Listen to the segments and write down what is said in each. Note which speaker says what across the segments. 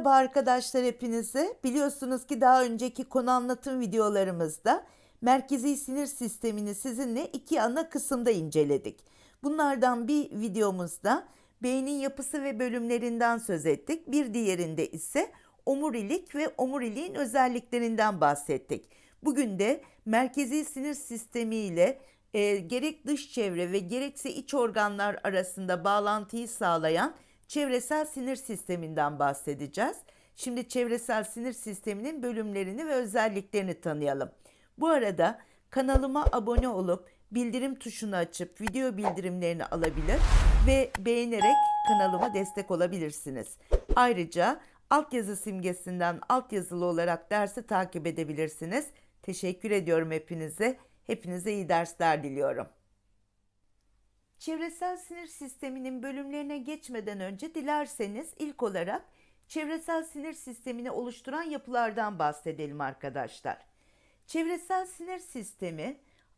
Speaker 1: Merhaba arkadaşlar hepinize. Biliyorsunuz ki daha önceki konu anlatım videolarımızda merkezi sinir sistemini sizinle iki ana kısımda inceledik. Bunlardan bir videomuzda beynin yapısı ve bölümlerinden söz ettik. Bir diğerinde ise omurilik ve omuriliğin özelliklerinden bahsettik. Bugün de merkezi sinir sistemi ile e, gerek dış çevre ve gerekse iç organlar arasında bağlantıyı sağlayan çevresel sinir sisteminden bahsedeceğiz. Şimdi çevresel sinir sisteminin bölümlerini ve özelliklerini tanıyalım. Bu arada kanalıma abone olup bildirim tuşunu açıp video bildirimlerini alabilir ve beğenerek kanalıma destek olabilirsiniz. Ayrıca altyazı simgesinden altyazılı olarak dersi takip edebilirsiniz. Teşekkür ediyorum hepinize. Hepinize iyi dersler diliyorum. Çevresel sinir sisteminin bölümlerine geçmeden önce dilerseniz ilk olarak çevresel sinir sistemini oluşturan yapılardan bahsedelim arkadaşlar. Çevresel sinir sistemi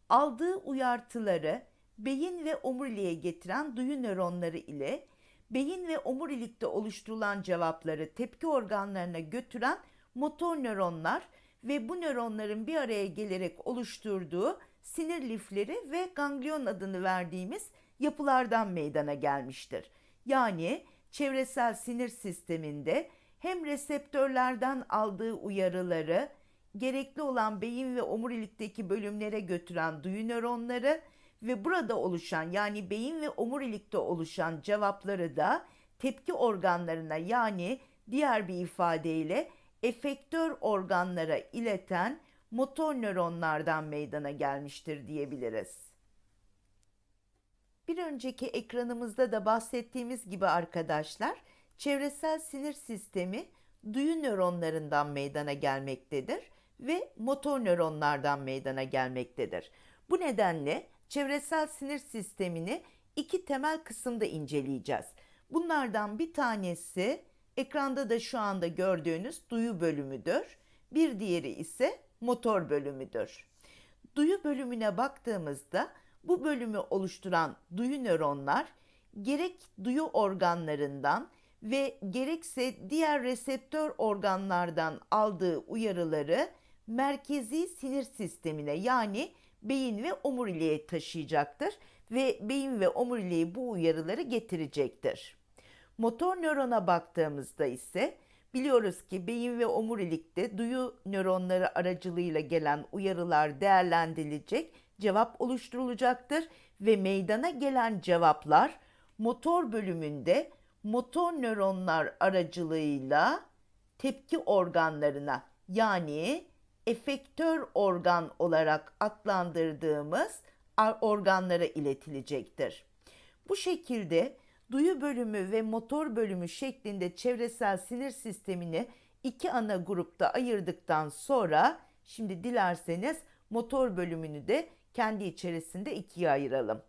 Speaker 1: aldığı uyartıları beyin ve omuriliğe getiren duyu nöronları ile beyin ve omurilikte oluşturulan cevapları tepki organlarına götüren motor nöronlar ve bu nöronların bir araya gelerek oluşturduğu sinir lifleri ve ganglion adını verdiğimiz yapılardan meydana gelmiştir. Yani çevresel sinir sisteminde hem reseptörlerden aldığı uyarıları gerekli olan beyin ve omurilikteki bölümlere götüren duyu nöronları ve burada oluşan yani beyin ve omurilikte oluşan cevapları da tepki organlarına yani diğer bir ifadeyle efektör organlara ileten motor nöronlardan meydana gelmiştir diyebiliriz. Bir önceki ekranımızda da bahsettiğimiz gibi arkadaşlar, çevresel sinir sistemi duyu nöronlarından meydana gelmektedir ve motor nöronlardan meydana gelmektedir. Bu nedenle çevresel sinir sistemini iki temel kısımda inceleyeceğiz. Bunlardan bir tanesi ekranda da şu anda gördüğünüz duyu bölümüdür. Bir diğeri ise motor bölümüdür. Duyu bölümüne baktığımızda bu bölümü oluşturan duyu nöronlar gerek duyu organlarından ve gerekse diğer reseptör organlardan aldığı uyarıları merkezi sinir sistemine yani beyin ve omuriliğe taşıyacaktır ve beyin ve omuriliğe bu uyarıları getirecektir. Motor nörona baktığımızda ise biliyoruz ki beyin ve omurilikte duyu nöronları aracılığıyla gelen uyarılar değerlendirilecek cevap oluşturulacaktır ve meydana gelen cevaplar motor bölümünde motor nöronlar aracılığıyla tepki organlarına yani efektör organ olarak adlandırdığımız organlara iletilecektir. Bu şekilde duyu bölümü ve motor bölümü şeklinde çevresel sinir sistemini iki ana grupta ayırdıktan sonra şimdi dilerseniz motor bölümünü de kendi içerisinde ikiye ayıralım.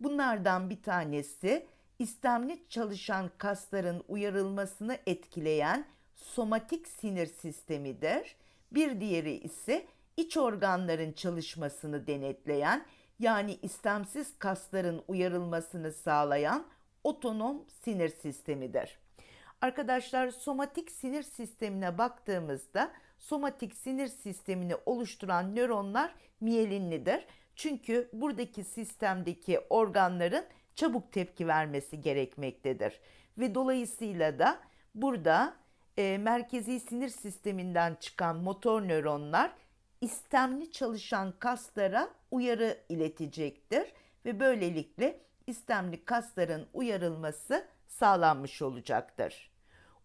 Speaker 1: Bunlardan bir tanesi istemli çalışan kasların uyarılmasını etkileyen somatik sinir sistemidir. Bir diğeri ise iç organların çalışmasını denetleyen yani istemsiz kasların uyarılmasını sağlayan otonom sinir sistemidir. Arkadaşlar somatik sinir sistemine baktığımızda somatik sinir sistemini oluşturan nöronlar miyelinlidir. Çünkü buradaki sistemdeki organların çabuk tepki vermesi gerekmektedir. Ve dolayısıyla da burada e, merkezi sinir sisteminden çıkan motor nöronlar istemli çalışan kaslara uyarı iletecektir ve böylelikle istemli kasların uyarılması sağlanmış olacaktır.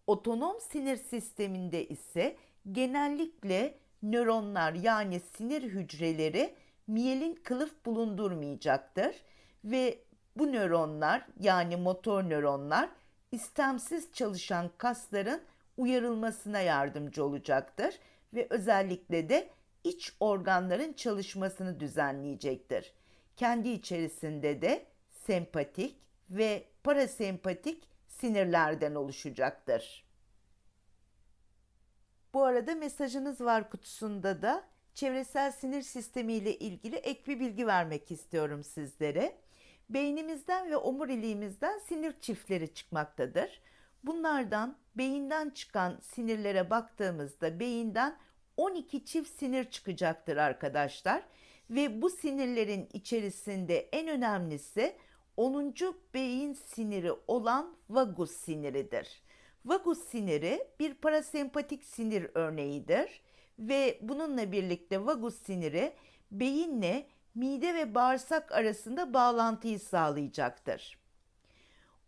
Speaker 1: Otonom sinir sisteminde ise genellikle nöronlar yani sinir hücreleri miyelin kılıf bulundurmayacaktır ve bu nöronlar yani motor nöronlar istemsiz çalışan kasların uyarılmasına yardımcı olacaktır ve özellikle de iç organların çalışmasını düzenleyecektir. Kendi içerisinde de sempatik ve parasempatik sinirlerden oluşacaktır. Bu arada mesajınız var kutusunda da çevresel sinir sistemi ile ilgili ek bir bilgi vermek istiyorum sizlere. Beynimizden ve omuriliğimizden sinir çiftleri çıkmaktadır. Bunlardan beyinden çıkan sinirlere baktığımızda beyinden 12 çift sinir çıkacaktır arkadaşlar. Ve bu sinirlerin içerisinde en önemlisi 10. beyin siniri olan vagus siniridir. Vagus siniri bir parasempatik sinir örneğidir ve bununla birlikte vagus siniri beyinle mide ve bağırsak arasında bağlantıyı sağlayacaktır.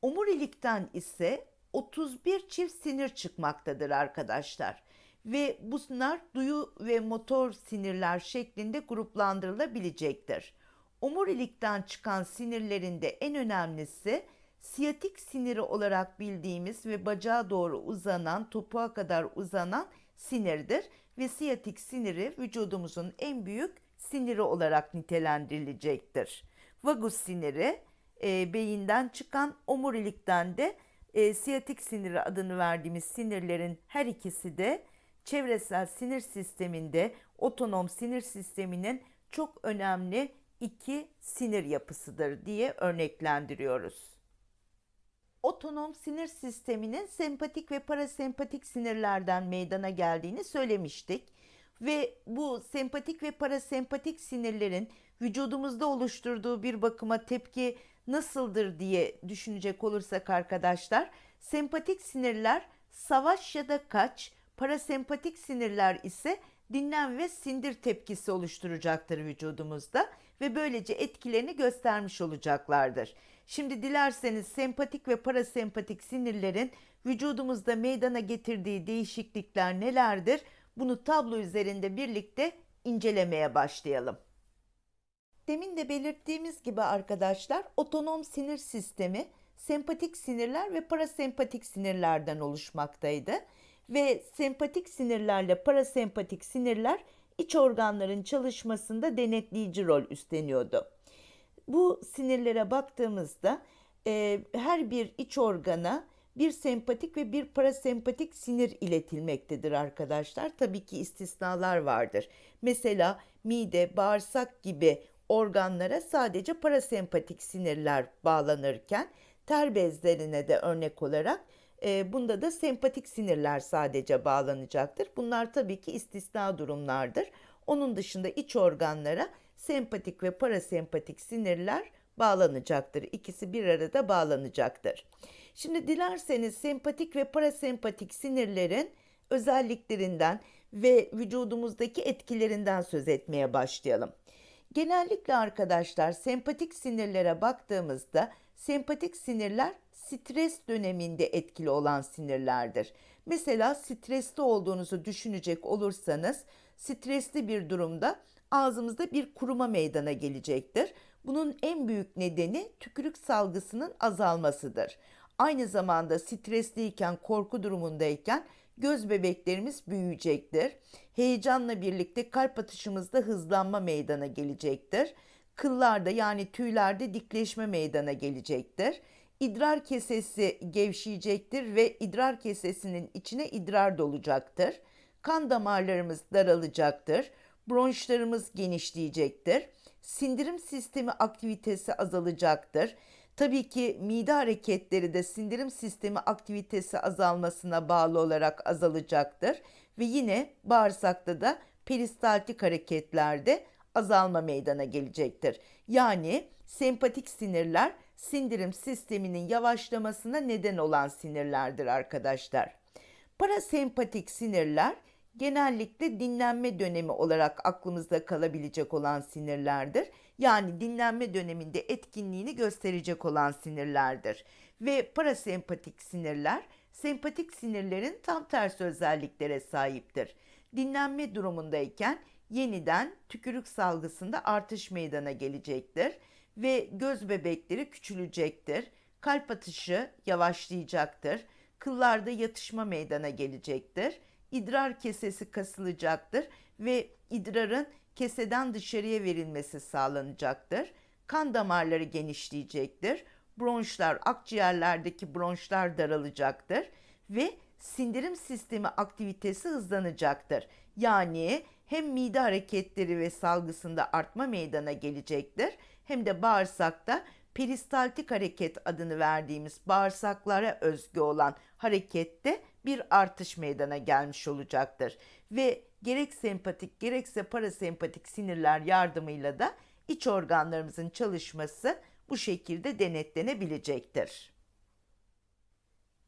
Speaker 1: Omurilikten ise 31 çift sinir çıkmaktadır arkadaşlar. Ve bunlar duyu ve motor sinirler şeklinde gruplandırılabilecektir. Omurilikten çıkan sinirlerin de en önemlisi siyatik siniri olarak bildiğimiz ve bacağa doğru uzanan, topuğa kadar uzanan sinirdir. Ve siyatik siniri vücudumuzun en büyük siniri olarak nitelendirilecektir. Vagus siniri e, beyinden çıkan omurilikten de e, siyatik siniri adını verdiğimiz sinirlerin her ikisi de çevresel sinir sisteminde otonom sinir sisteminin çok önemli iki sinir yapısıdır diye örneklendiriyoruz. Otonom sinir sisteminin sempatik ve parasempatik sinirlerden meydana geldiğini söylemiştik. Ve bu sempatik ve parasempatik sinirlerin vücudumuzda oluşturduğu bir bakıma tepki nasıldır diye düşünecek olursak arkadaşlar, sempatik sinirler savaş ya da kaç, parasempatik sinirler ise dinlen ve sindir tepkisi oluşturacaktır vücudumuzda ve böylece etkilerini göstermiş olacaklardır. Şimdi dilerseniz sempatik ve parasempatik sinirlerin vücudumuzda meydana getirdiği değişiklikler nelerdir? Bunu tablo üzerinde birlikte incelemeye başlayalım. Demin de belirttiğimiz gibi arkadaşlar otonom sinir sistemi sempatik sinirler ve parasempatik sinirlerden oluşmaktaydı. Ve sempatik sinirlerle parasempatik sinirler iç organların çalışmasında denetleyici rol üstleniyordu. Bu sinirlere baktığımızda e, her bir iç organa bir sempatik ve bir parasempatik sinir iletilmektedir arkadaşlar. Tabii ki istisnalar vardır. Mesela mide, bağırsak gibi organlara sadece parasempatik sinirler bağlanırken ter bezlerine de örnek olarak e, bunda da sempatik sinirler sadece bağlanacaktır. Bunlar tabii ki istisna durumlardır. Onun dışında iç organlara sempatik ve parasempatik sinirler bağlanacaktır. İkisi bir arada bağlanacaktır. Şimdi dilerseniz sempatik ve parasempatik sinirlerin özelliklerinden ve vücudumuzdaki etkilerinden söz etmeye başlayalım. Genellikle arkadaşlar sempatik sinirlere baktığımızda sempatik sinirler stres döneminde etkili olan sinirlerdir. Mesela stresli olduğunuzu düşünecek olursanız stresli bir durumda ağzımızda bir kuruma meydana gelecektir. Bunun en büyük nedeni tükürük salgısının azalmasıdır. Aynı zamanda stresliyken, korku durumundayken göz bebeklerimiz büyüyecektir. Heyecanla birlikte kalp atışımızda hızlanma meydana gelecektir. Kıllarda yani tüylerde dikleşme meydana gelecektir. İdrar kesesi gevşeyecektir ve idrar kesesinin içine idrar dolacaktır. Kan damarlarımız daralacaktır. Bronşlarımız genişleyecektir. Sindirim sistemi aktivitesi azalacaktır. Tabii ki mide hareketleri de sindirim sistemi aktivitesi azalmasına bağlı olarak azalacaktır ve yine bağırsakta da peristaltik hareketlerde azalma meydana gelecektir. Yani sempatik sinirler sindirim sisteminin yavaşlamasına neden olan sinirlerdir arkadaşlar. Parasempatik sinirler genellikle dinlenme dönemi olarak aklımızda kalabilecek olan sinirlerdir. Yani dinlenme döneminde etkinliğini gösterecek olan sinirlerdir. Ve parasempatik sinirler sempatik sinirlerin tam tersi özelliklere sahiptir. Dinlenme durumundayken yeniden tükürük salgısında artış meydana gelecektir ve göz bebekleri küçülecektir. Kalp atışı yavaşlayacaktır. Kıllarda yatışma meydana gelecektir idrar kesesi kasılacaktır ve idrarın keseden dışarıya verilmesi sağlanacaktır. Kan damarları genişleyecektir. Bronşlar, akciğerlerdeki bronşlar daralacaktır ve sindirim sistemi aktivitesi hızlanacaktır. Yani hem mide hareketleri ve salgısında artma meydana gelecektir hem de bağırsakta peristaltik hareket adını verdiğimiz bağırsaklara özgü olan harekette bir artış meydana gelmiş olacaktır. Ve gerek sempatik gerekse parasempatik sinirler yardımıyla da iç organlarımızın çalışması bu şekilde denetlenebilecektir.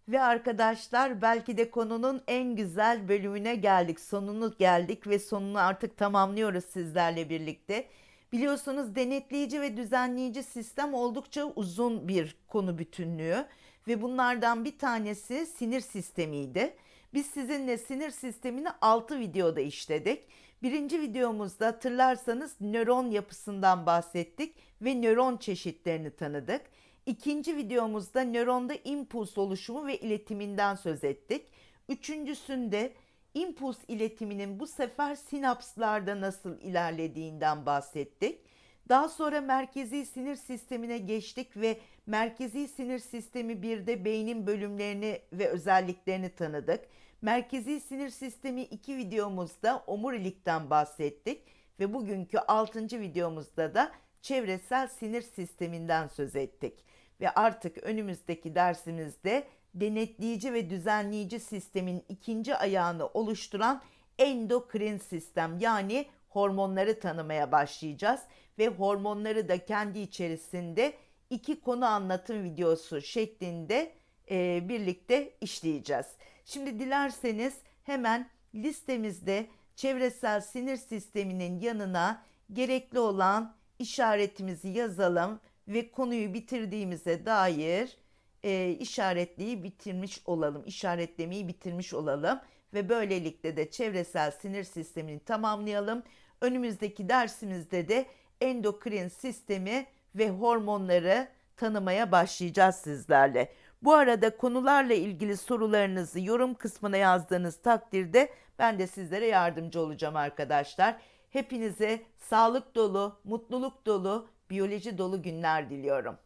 Speaker 1: Ve arkadaşlar belki de konunun en güzel bölümüne geldik. Sonunu geldik ve sonunu artık tamamlıyoruz sizlerle birlikte. Biliyorsunuz denetleyici ve düzenleyici sistem oldukça uzun bir konu bütünlüğü ve bunlardan bir tanesi sinir sistemiydi. Biz sizinle sinir sistemini 6 videoda işledik. Birinci videomuzda hatırlarsanız nöron yapısından bahsettik ve nöron çeşitlerini tanıdık. İkinci videomuzda nöronda impuls oluşumu ve iletiminden söz ettik. Üçüncüsünde impuls iletiminin bu sefer sinapslarda nasıl ilerlediğinden bahsettik. Daha sonra merkezi sinir sistemine geçtik ve merkezi sinir sistemi 1'de beynin bölümlerini ve özelliklerini tanıdık. Merkezi sinir sistemi 2 videomuzda omurilikten bahsettik ve bugünkü 6. videomuzda da çevresel sinir sisteminden söz ettik. Ve artık önümüzdeki dersimizde denetleyici ve düzenleyici sistemin ikinci ayağını oluşturan endokrin sistem yani hormonları tanımaya başlayacağız ve hormonları da kendi içerisinde iki konu anlatım videosu şeklinde e, birlikte işleyeceğiz. Şimdi dilerseniz hemen listemizde çevresel sinir sisteminin yanına gerekli olan işaretimizi yazalım ve konuyu bitirdiğimize dair e, işaretliği bitirmiş olalım, işaretlemeyi bitirmiş olalım ve böylelikle de çevresel sinir sistemini tamamlayalım. Önümüzdeki dersimizde de endokrin sistemi ve hormonları tanımaya başlayacağız sizlerle. Bu arada konularla ilgili sorularınızı yorum kısmına yazdığınız takdirde ben de sizlere yardımcı olacağım arkadaşlar. Hepinize sağlık dolu, mutluluk dolu, biyoloji dolu günler diliyorum.